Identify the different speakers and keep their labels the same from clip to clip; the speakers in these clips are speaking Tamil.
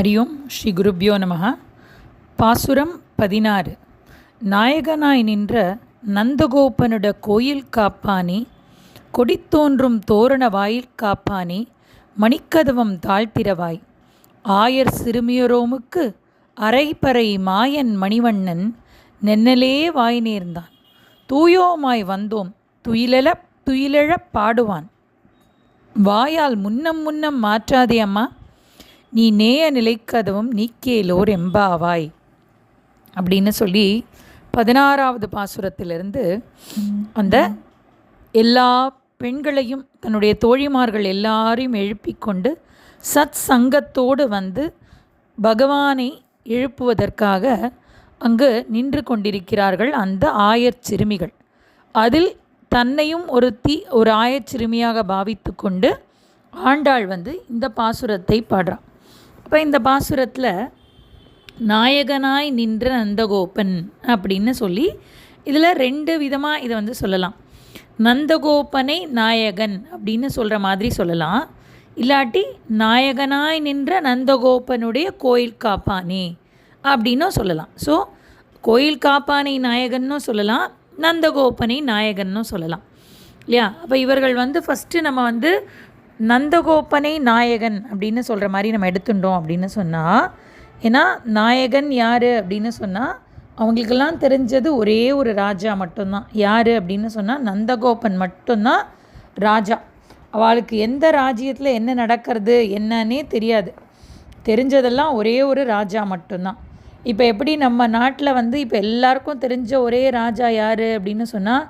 Speaker 1: ஹரி ஓம் ஸ்ரீ குருப்யோ நமः பாசுரம் பதினாறு நாயகனாய் நின்ற நந்தகோபனுட கோயில் காப்பானி கொடித்தோன்றும் தோரண வாயில் காப்பானி மணிக்கதவம் தாழ்த்திரவாய் ஆயர் சிறுமியரோமுக்கு அரைப்பறை மாயன் மணிவண்ணன் நென்னலே வாய் நேர்ந்தான்। தூயோமாய் வந்தோம் துயிலெழ துயிலெழப் பாடுவான்। வாயால் முன்னம் முன்னம் மாற்றாதே அம்மா நீ நேய நிலைக்கதவும் நீக்கேலோர் எம்பாவாய். அப்படின்னு சொல்லி பதினாறாவது பாசுரத்திலிருந்து அந்த எல்லா பெண்களையும் தன்னுடைய தோழிமார்கள் எல்லாரையும் எழுப்பி கொண்டு சத் சங்கத்தோடு வந்து பகவானை எழுப்புவதற்காக அங்கு நின்று கொண்டிருக்கிறார்கள் அந்த ஆயர் சிறுமிகள். அதில் தன்னையும் ஒரு தீ ஒரு ஆயச்சிறுமியாக பாவித்து கொண்டு ஆண்டாள் வந்து இந்த பாசுரத்தை பாடுறான் இப்போ இந்த பாசுரத்தில் நாயகனாய் நின்ற நந்தகோபன் அப்படின்னு சொல்லி இதில் ரெண்டு விதமாக இதை வந்து சொல்லலாம். நந்தகோபனை நாயகன் அப்படின்னு சொல்கிற மாதிரி சொல்லலாம். இல்லாட்டி நாயகனாய் நின்ற நந்தகோபனுடைய கோயில் காப்பானே அப்படின்னும் சொல்லலாம். ஸோ கோயில் காப்பானை நாயகன்னும் சொல்லலாம் நந்தகோபனை நாயகன்னும் சொல்லலாம். இல்லையா? அப்போ இவர்கள் வந்து ஃபஸ்ட்டு நம்ம வந்து நந்தகோபனை நாயகன் அப்படின்னு சொல்கிற மாதிரி நம்ம எடுத்துட்டோம் அப்படின்னு சொன்னால் ஏன்னா நாயகன் யார் அப்படின்னு சொன்னால் அவங்களுக்கெல்லாம் தெரிஞ்சது ஒரே ஒரு ராஜா மட்டும்தான். யார் அப்படின்னு சொன்னால் நந்தகோபன் மட்டும்தான் ராஜா. அவளுக்கு எந்த ராஜ்யத்தில் என்ன நடக்கிறது என்னன்னே தெரியாது. தெரிஞ்சதெல்லாம் ஒரே ஒரு ராஜா மட்டும்தான். இப்போ எப்படி நம்ம நாட்டில் வந்து இப்போ எல்லாருக்கும் தெரிஞ்ச ஒரே ராஜா யார் அப்படின்னு சொன்னால்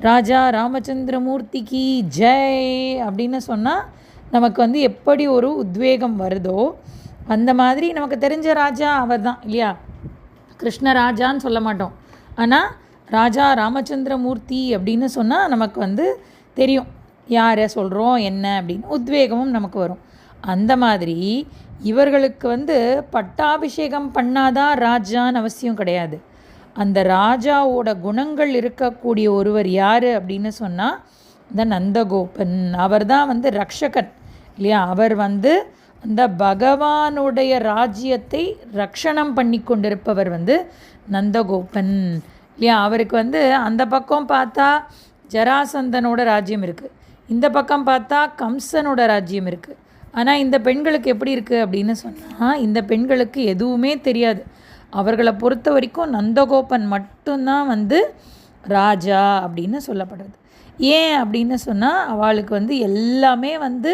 Speaker 1: ராஜா ராமச்சந்திரமூர்த்திக்கு ஜெய் அப்படின்னு சொன்னால் நமக்கு வந்து எப்படி ஒரு உத்வேகம் வருதோ அந்த மாதிரி நமக்கு தெரிஞ்ச ராஜா அவர் தான் இல்லையா? கிருஷ்ணராஜான்னு சொல்ல மாட்டோம். ஆனால் ராஜா ராமச்சந்திரமூர்த்தி அப்படின்னு சொன்னால் நமக்கு வந்து தெரியும். யாரை சொல்கிறோம் என்ன அப்படின்னு உத்வேகமும் நமக்கு வரும். அந்த மாதிரி இவர்களுக்கு வந்து பட்டாபிஷேகம் பண்ணாதான் ராஜான்னு அவசியம் கிடையாது. அந்த ராஜாவோட குணங்கள் இருக்கக்கூடிய ஒருவர் யார் அப்படின்னு சொன்னால் இந்த நந்தகோபன். அவர் தான் வந்து ரக்ஷகன் இல்லையா? அவர் வந்து அந்த பகவானுடைய ராஜ்யத்தை ரக்ஷணம் பண்ணி கொண்டிருப்பவர் வந்து நந்தகோபன் இல்லையா? அவருக்கு வந்து அந்த பக்கம் பார்த்தா ஜராசந்தனோட ராஜ்யம் இருக்குது இந்த பக்கம் பார்த்தா கம்சனோட ராஜ்யம் இருக்குது ஆனால் இந்த பெண்களுக்கு எப்படி இருக்குது அப்படின்னு சொன்னால் இந்த பெண்களுக்கு எதுவுமே தெரியாது. அவர்களை பொறுத்த வரைக்கும் நந்தகோபன் மட்டும்தான் வந்து ராஜா அப்படின்னு சொல்லப்படுறது. ஏன் அப்படின்னு சொன்னால் அவளுக்கு வந்து எல்லாமே வந்து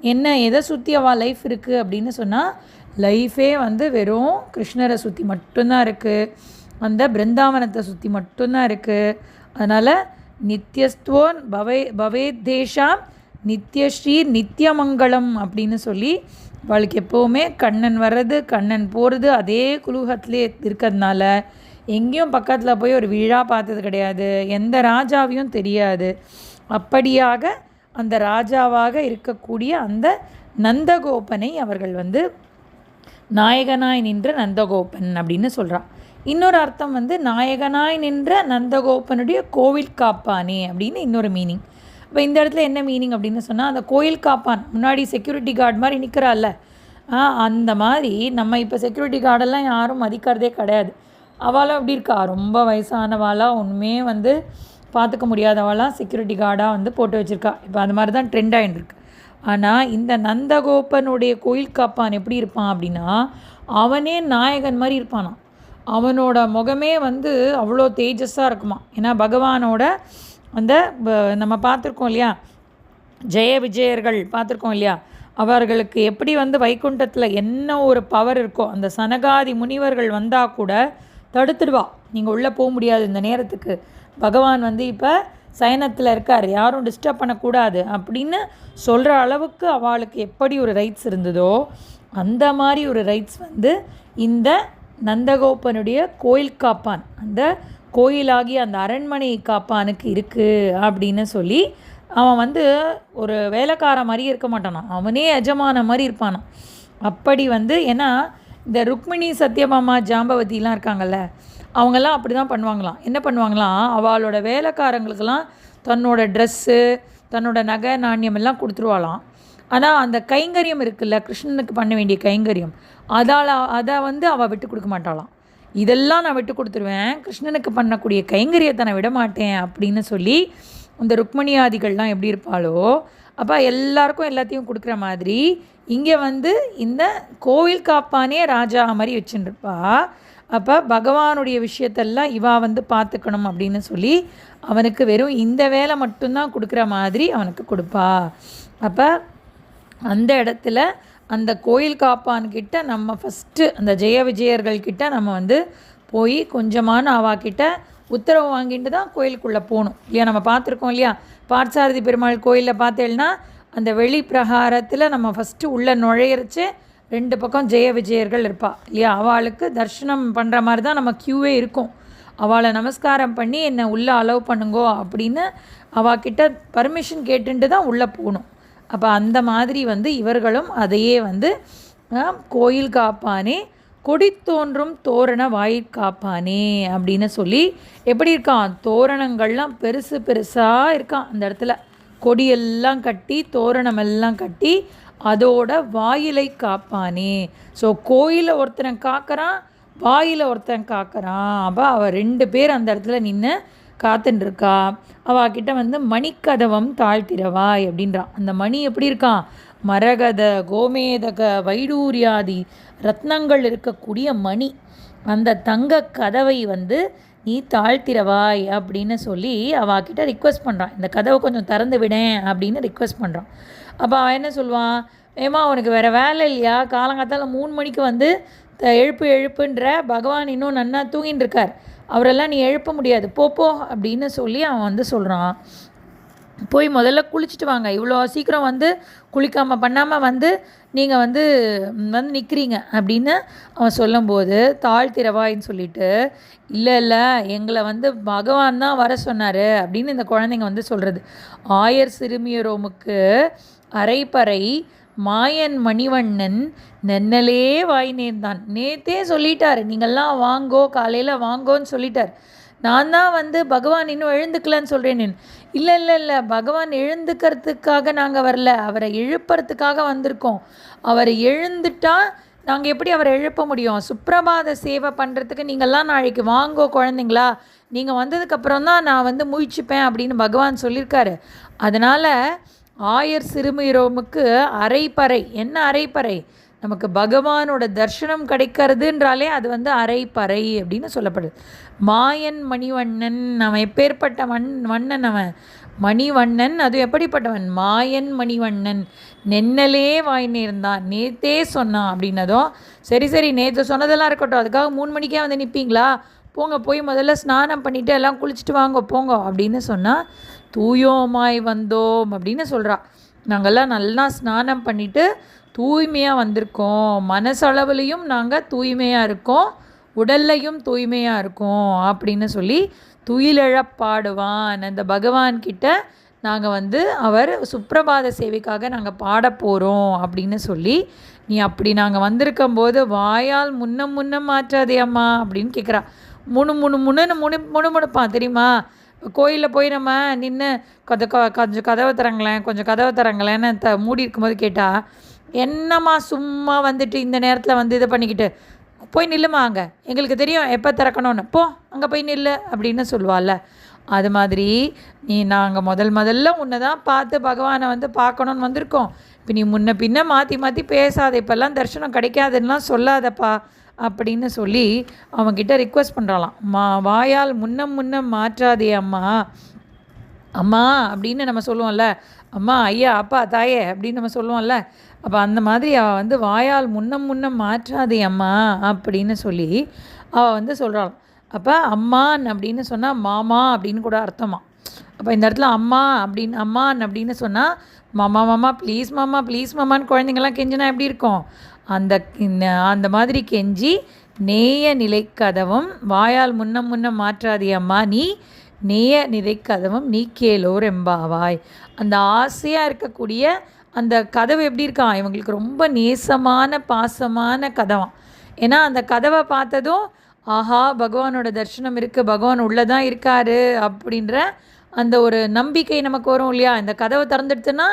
Speaker 1: என்ன எதை சுற்றி அவள் லைஃப் இருக்குது அப்படின்னு சொன்னால் லைஃபே வந்து வெறும் கிருஷ்ணரை சுற்றி மட்டும்தான் இருக்குது அந்த பிருந்தாவனத்தை சுற்றி மட்டும்தான் இருக்குது அதனால் நித்தியஸ்துவோன் பவே பவேத்தேஷாம் நித்யஸ்ரீ நித்தியமங்கலம் அப்படின்னு சொல்லி அவளுக்கு எப்போவுமே கண்ணன் வர்றது கண்ணன் போகிறது அதே குலூகத்திலே இருக்கிறதுனால எங்கேயும் பக்கத்தில் போய் ஒரு விழா பார்த்தது கிடையாது. எந்த ராஜாவையும் தெரியாது. அப்படியாக அந்த ராஜாவாக இருக்கக்கூடிய அந்த நந்தகோபனை அவர்கள் வந்து நாயகனாய் நின்ற நந்தகோபன் அப்படின்னு சொல்கிறான் இன்னொரு அர்த்தம் வந்து நாயகனாய் நின்ற நந்தகோபனுடைய கோவில் காப்பானே அப்படின்னு இன்னொரு மீனிங் இப்போ இந்த இடத்துல என்ன மீனிங் அப்படின்னு சொன்னால் அந்த கோயில் காப்பான். முன்னாடி செக்யூரிட்டி கார்டு மாதிரி நிற்கிறாள்ல அந்த மாதிரி நம்ம இப்போ செக்யூரிட்டி கார்டெல்லாம் யாரும் மதிக்கிறதே கிடையாது. அவளாம் எப்படி இருக்கா? ரொம்ப வயசானவாளாக ஒன்றுமே வந்து பார்த்துக்க முடியாதவாளாக செக்யூரிட்டி கார்டாக வந்து போட்டு வச்சுருக்கா. இப்போ அந்த மாதிரி தான் ட்ரெண்ட் ஆகிட்டுருக்கு ஆனால் இந்த நந்தகோபனுடைய கோயில் காப்பான் எப்படி இருப்பான் அப்படின்னா அவனே நாயகன் மாதிரி இருப்பானான் அவனோட முகமே வந்து அவ்வளோ தேஜஸாக இருக்குமா ஏன்னா பகவானோட அந்த நம்ம பார்த்துருக்கோம் இல்லையா? ஜெய விஜயர்கள் பார்த்துருக்கோம் இல்லையா? அவர்களுக்கு எப்படி வந்து வைகுண்டத்தில் என்ன ஒரு பவர் இருக்கோ அந்த சனகாதி முனிவர்கள் வந்தால் கூட தடுத்துடுவா. நீங்கள் உள்ளே போக முடியாது இந்த நேரத்துக்கு. பகவான் வந்து இப்போ சயனத்தில் இருக்கார். யாரும் டிஸ்டர்ப் பண்ணக்கூடாது அப்படின்னு சொல்கிற அளவுக்கு அவளுக்கு எப்படி ஒரு ரைட்ஸ் இருந்ததோ அந்த மாதிரி ஒரு ரைட்ஸ் வந்து இந்த நந்தகோபனுடைய கோயில் காப்பான். அந்த கோயிலாகி அந்த அரண்மனை காப்பானுக்கு இருக்குது அப்படின்னு சொல்லி அவன் வந்து ஒரு வேலைக்கார மாதிரி இருக்க மாட்டானான் அவனே எஜமான மாதிரி இருப்பானான் அப்படி வந்து ஏன்னா இந்த ருக்மிணி சத்யபாமா ஜாம்பவதிலாம் இருக்காங்கல்ல அவங்கெல்லாம் அப்படி தான் பண்ணுவாங்களாம். என்ன பண்ணுவாங்களாம்? அவளோட வேலைக்காரங்களுக்கெல்லாம் தன்னோட ட்ரெஸ்ஸு தன்னோட நகை நாணயம் எல்லாம் கொடுத்துருவாளாம். ஆனால் அந்த கைங்கரியம் இருக்குல்ல கிருஷ்ணனுக்கு பண்ண வேண்டிய கைங்கரியம் அதால் அதை வந்து அவள் விட்டு கொடுக்க மாட்டாளாம். இதெல்லாம் நான் விட்டு கொடுத்துருவேன். கிருஷ்ணனுக்கு பண்ணக்கூடிய கைங்கரியத்தை நான் விட மாட்டேன் அப்படின்னு சொல்லி இந்த ருக்மணியாதிகள்லாம் எப்படி இருப்பாளோ அப்போ எல்லாருக்கும் எல்லாத்தையும் கொடுக்குற மாதிரி இங்கே வந்து இந்த கோவில் காப்பானே ராஜா மாதிரி வச்சுருப்பா. அப்போ பகவானுடைய விஷயத்தெல்லாம் இவா வந்து பார்த்துக்கணும் அப்படின்னு சொல்லி அவனுக்கு வெறும் இந்த வேலை மட்டும்தான் கொடுக்குற மாதிரி அவனுக்கு கொடுப்பா. அப்போ அந்த இடத்துல அந்த கோயில் காப்பான்கிட்ட நம்ம ஃபஸ்ட்டு அந்த ஜெய விஜயர்கள்கிட்ட நம்ம வந்து போய் கொஞ்சமான அவாக்கிட்ட உத்தரவு வாங்கிட்டு தான் கோயிலுக்குள்ளே போகணும். இல்லையா? நம்ம பார்த்துருக்கோம் இல்லையா? பார்த்தசாரதி பெருமாள் கோயிலில் பார்த்தேன்னா அந்த வெளி பிரகாரத்தில் நம்ம ஃபஸ்ட்டு உள்ளே நுழையிறச்சு ரெண்டு பக்கம் ஜெய விஜயர்கள் இருப்பா. இல்லையா? அவளுக்கு தர்ஷனம் பண்ணுற மாதிரி தான் நம்ம க்யூவே இருக்கும். அவளை நமஸ்காரம் பண்ணி என்னை உள்ளே அலோவ் பண்ணுங்கோ? அப்படின்னு அவகிட்ட பர்மிஷன் கேட்டுட்டு தான் உள்ளே போகணும். அப்போ அந்த மாதிரி வந்து இவர்களும் அதையே வந்து கோயில் காப்பானே கொடி தோன்றும் தோரண வாயிற்காப்பானே அப்படின்னு சொல்லி எப்படி இருக்கான்? தோரணங்கள்லாம் பெருசு பெருசாக இருக்கான். அந்த இடத்துல கொடியெல்லாம் கட்டி தோரணமெல்லாம் கட்டி அதோட வாயிலை காப்பானே. ஸோ கோயிலை ஒருத்தனை காக்கிறான் வாயில ஒருத்தன் காக்கிறான். அப்போ அவள் ரெண்டு பேர் அந்த இடத்துல நின்று காத்துன்னு இருக்கா அவகிட்ட வந்து மணிக்கதவம் தாழ்த்திரவாய் அப்படின்றான் அந்த மணி எப்படி இருக்கான் மரகத கோமேதக வைடூரியாதி ரத்னங்கள் இருக்கக்கூடிய மணி. அந்த தங்க கதவை வந்து நீ தாழ்த்திரவாய் அப்படின்னு சொல்லி அவகிட்ட ரிக்வெஸ்ட் பண்ணுறான் இந்த கதவை கொஞ்சம் திறந்து விடேன் அப்படின்னு ரிக்வெஸ்ட் பண்ணுறான் அப்போ அவன் என்ன சொல்லுவான் ஏமா உனக்கு வேறு வேலை இல்லையா? காலங்காத்தால் மூணு மணிக்கு வந்து த- எழுப்பு எழுப்புன்ற பகவான் இன்னும் நன்னா தூங்கின்னு இருக்கார் அவரெல்லாம் நீ எழுப்ப முடியாது. போ போ அப்படின்னு சொல்லி அவன் வந்து சொல்கிறான் போய் முதல்ல குளிச்சுட்டு வாங்க. இவ்வளோ சீக்கிரம் வந்து குளிக்காமல் பண்ணாமல் வந்து நீங்கள் வந்து வந்து நிற்கிறீங்க அப்படின்னு அவன் சொல்லும்போது தாழ்த்திரவாயின்னு சொல்லிட்டு இல்லை இல்லை எங்களை வந்து பகவான் தான் வர சொன்னார் அப்படின்னு இந்த குழந்தைங்க வந்து சொல்கிறது ஆயர் சிறுமியரோமுக்கு அரைப்பறை மாயன் மணிவண்ணன் நென்னலே வாய் நேர்ந்தான். நேத்தே சொல்லிட்டார். நீங்கள்லாம் வாங்கோ காலையில் வாங்கோன்னு சொல்லிட்டார். நான் தான் வந்து பகவான் இன்னும் எழுந்துக்கலன்னு சொல்கிறேன் இல்லை இல்லை இல்லை. பகவான் எழுந்துக்கிறதுக்காக நாங்கள் வரல. அவரை எழுப்புறதுக்காக வந்திருக்கோம். அவர் எழுந்துட்டா நாங்கள் எப்படி அவரை எழுப்ப முடியும்? சுப்பிரபாத சேவை பண்ணுறதுக்கு நீங்கள்லாம் நாளைக்கு வாங்கோ குழந்தைங்களா. நீங்கள் வந்ததுக்கப்புறம் தான் நான் வந்து முயற்சிப்பேன் அப்படின்னு பகவான் சொல்லியிருக்காரு. அதனால் ஆயர் சிறுமிரோமுக்கு அரைப்பறை. என்ன அரைப்பறை? நமக்கு பகவானோட தர்ஷனம் கிடைக்கிறதுன்றாலே அது வந்து அரைப்பறை அப்படின்னு சொல்லப்படுது. மாயன் மணிவண்ணன் அவன் எப்பேற்பட்ட மண் வண்ணன் அவன் மணிவண்ணன் அது எப்படிப்பட்டவன்? மாயன் மணிவண்ணன். நென்னலே வாய் நேர்ந்தான் நேத்தே சொன்னான் அப்படின்னதும் சரி சரி நேற்று சொன்னதெல்லாம் இருக்கட்டும். அதுக்காக மூணு மணிக்கே வந்து நிற்பீங்களா போங்க போய் முதல்ல ஸ்நானம் பண்ணிவிட்டு எல்லாம் குளிச்சுட்டு வாங்க போங்க அப்படின்னு சொன்னால் தூயோமாய் வந்தோம் அப்படின்னு சொல்கிறா நாங்கள்லாம் நல்லா ஸ்நானம் பண்ணிவிட்டு தூய்மையாக வந்திருக்கோம். மனசளவுலேயும் நாங்கள் தூய்மையாக இருக்கோம். உடல்லையும் தூய்மையாக இருக்கோம் அப்படின்னு சொல்லி துயிலழப்பாடுவான். அந்த பகவான்கிட்ட நாங்கள் வந்து அவர் சுப்பிரபாத சேவைக்காக நாங்கள் பாட போகிறோம் அப்படின்னு சொல்லி நீ அப்படி நாங்கள் வந்திருக்கும் போது வாயால் முன்னம் முன்னம் மாற்றாதே அம்மா அப்படின்னு கேட்குறா முணு முணு முணுன்னு முணு முணுமுணுப்பான் தெரியுமா? கோயிலில் போய் நம்ம நின்று கொஞ்சம் க- கொஞ்சம் கதவை திறங்களேன் கொஞ்சம் கதவை திறங்களேன்னு த மூடி இருக்கும்போது கேட்டால் என்னம்மா சும்மா வந்துட்டு இந்த நேரத்தில் வந்து இதை பண்ணிக்கிட்டு? போய் நில்லுமா அங்கே? எங்களுக்கு தெரியும் எப்போ திறக்கணும்னு. போ அங்கே போய் நில்லு அப்படின்னு சொல்லுவாள்ல. அது மாதிரி நீ நாங்கள் முதல் முதல்ல உன்னை தான் பார்த்து பகவானை வந்து பார்க்கணுன்னு வந்திருக்கோம். இப்போ நீ முன்ன பின்ன மாற்றி மாற்றி பேசாத. இப்போல்லாம் தரிசனம் கிடைக்காதுன்னெலாம் சொல்லாதப்பா. அப்படின்னு சொல்லி அவன்கிட்ட ரிக்வெஸ்ட் பண்ணுறாளாம் மா வாயால் முன்னம் முன்னம் மாற்றாதே அம்மா. அம்மா அப்படின்னு நம்ம சொல்லுவோம்ல. அம்மா ஐயா அப்பா தாயே அப்படின்னு நம்ம சொல்லுவோம்ல. அப்போ அந்த மாதிரி அவள் வந்து வாயால் முன்னம் முன்னம் மாற்றாதே அம்மா அப்படின்னு சொல்லி அவள் வந்து சொல்கிறாள் அப்போ அம்மான் அப்படின்னு சொன்னால் மாமா அப்படின்னு கூட அர்த்தமா அப்போ இந்த இடத்துல அம்மா அப்படின்னு அம்மான் அப்படின்னு சொன்னால் மாமா மாமா ப்ளீஸ் மாமா ப்ளீஸ் மாமான்னு குழந்தைங்கள்லாம் கெஞ்சினா எப்படி இருக்கும்? அந்த அந்த மாதிரி கெஞ்சி நேய நிலைக்கதவும் வாயால் முன்னம் முன்னம் மாற்றாதே அம்மா நீ நேய நிலைக்கதவும் நீ கேளோர் எம்பாவாய். அந்த ஆசையாக இருக்கக்கூடிய அந்த கதவு எப்படி இருக்கான்? இவங்களுக்கு ரொம்ப நேசமான பாசமான கதவான் ஏன்னா அந்த கதவை பார்த்ததும் ஆஹா பகவானோட தர்ஷனம் இருக்குது பகவான் உள்ளே தான் இருக்காரு அப்படின்ற அந்த ஒரு நம்பிக்கை நமக்கு வரும் இல்லையா? இந்த கதவை திறந்துடுத்துன்னா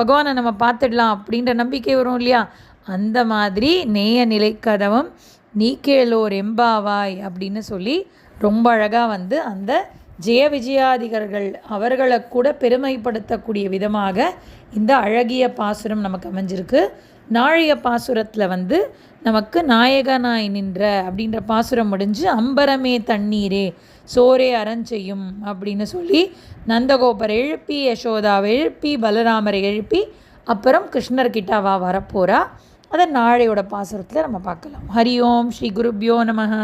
Speaker 1: பகவானை நம்ம பார்த்துடலாம் அப்படின்ற நம்பிக்கை வரும் இல்லையா? அந்த மாதிரி நேய நிலைக்கதவம் கதவம் நீ கேளோர் எம்பாவாய் அப்படின்னு சொல்லி ரொம்ப அழகாக வந்து அந்த ஜெய விஜயாதிகர்கள் அவர்களை கூட பெருமைப்படுத்தக்கூடிய விதமாக இந்த அழகிய பாசுரம் நமக்கு அமைஞ்சிருக்கு. நாழிய பாசுரத்தில் வந்து நமக்கு நாயகனாய் நின்ற அப்படின்ற பாசுரம் முடிஞ்சு அம்பரமே தண்ணீரே சோரே அறஞ்செய்யும் அப்படின்னு சொல்லி நந்தகோபரை எழுப்பி யசோதாவை எழுப்பி பலராமரை எழுப்பி அப்புறம் கிருஷ்ணர்கிட்ட அவ வரப்போகிறா அதை நாளையோட பாசுரத்தில் நம்ம பார்க்கலாம். ஹரி ஓம் ஸ்ரீ குருப்யோ நமஹ.